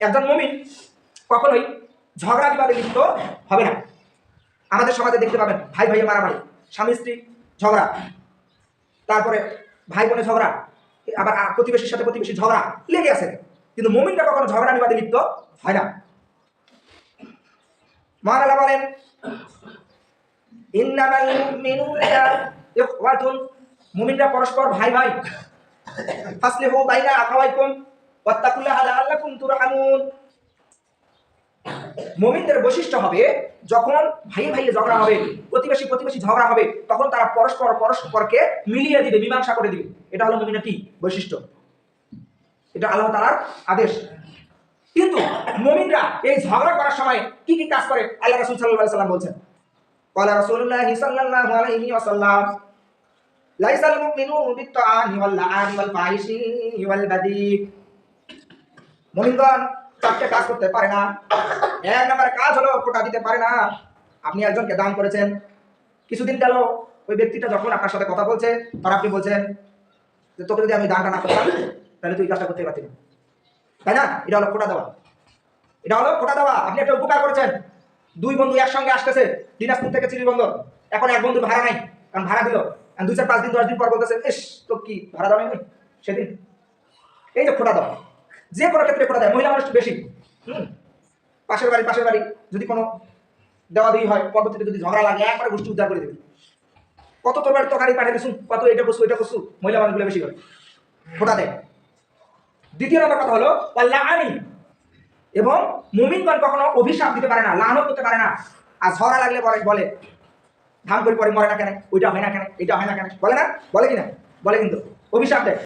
একজন মমিন কখনোই ঝগড়া বিবাদে লিপ্ত হবে না। আমাদের সমাজে দেখতে পাবেন, ভাই ভাইয়ে মারামারি, স্বামী স্ত্রী ঝগড়া, তারপরে ভাই বোনে ঝগড়া, আবার প্রতিবেশীর সাথে প্রতিবেশী ঝগড়া লেগে আছে। কিন্তু মমিনরা কখনো ঝগড়া বিবাদে লিপ্ত হয় না। মহারালা বলেন মুমিনরা পরস্পর ভাই ভাই বাইনা আখাওয়াইকুম। ওয়াত্তাকুল্লাহা লাআল্লাকুম তুরহামুন মোমিনদের বৈশিষ্ট্য হবে, যখন ভাই ভাইয়ে ঝগড়া হবে, প্রতিবেশী প্রতিবেশী ঝগড়া হবে, তখন তারা পরস্পর পরস্পরকে মিলিয়ে দিবে, মীমাংসা করে দিবে। এটা হলো মোমিনের কি? বৈশিষ্ট্য। এটা আল্লাহ তালার আদেশ। কিন্তু মোমিনরা এই ঝগড়া করার সময় কি কি কাজ করে? আল্লাহ রসুল সাল্লাহ সাল্লাম বলছেন কলা রসুল্লাহ সাল্লাহ আলাইহি লাইসাল মুমিনু বিত্তাআনি ওয়াল লাআনি ওয়াল ফাহিশি ওয়াল মুমিনগণ চারটে কাজ করতে পারে না। এক নম্বরের কাজ হলো ফোটা দিতে পারে না। আপনি একজনকে দান করেছেন। কিছুদিন গেল, ওই ব্যক্তিটা যখন আপনার সাথে কথা বলছে তখন আপনি বলছেন যে, তোকে যদি আমি দানটা না করতাম, তাহলে তুই কাজটা করতে পারতি তাই না? এটা হলো ফোটা দেওয়া। এটা হলো ফোটা দেওয়া। আপনি একটা উপকার করেছেন। দুই বন্ধু একসঙ্গে আসতেছে, দিনাজপুর থেকে চিড়ি বন্দর এখন এক বন্ধু ভাড়া নাই, কারণ ভাড়া দিল। দুই চার পাঁচ দিন, দশ দিন পর বলতেছে, ইস তো কি ভাড়া দেওয়া নেই সেদিন। এই যে ফোটা দেওয়া। যে কোনো ক্ষেত্রে ফোটা দেয়, মহিলা মানুষ বেশি। হুম? পাশের বাড়ি পাশের বাড়ি, যদি কোনো দেওয়া দেওয়া হয়, পরবর্তীতে যদি ঝগড়া লাগে, একবারে গোষ্ঠী উদ্ধার করে দেবে। কত তোর বাড়ি তরকারি পাঠিয়ে দিছুন কত এটা করছু এটা করছু, মহিলা মানুষগুলো বেশি করে। ফোটা দেয়। দ্বিতীয় নম্বর কথা হলো আল্লাহ আমিন এবং মুমিনগণ কখনো অভিশাপ দিতে পারে না, লানত করতে পারে না। আর ঝগড়া লাগলে পরে বলে, ধাম করে পরে মরে না কেন? ওইটা হয় না কেন? এটা হয় না কেন? বলে না? বলে কি না বলে কিন্তু। অভিশাপ দেয়।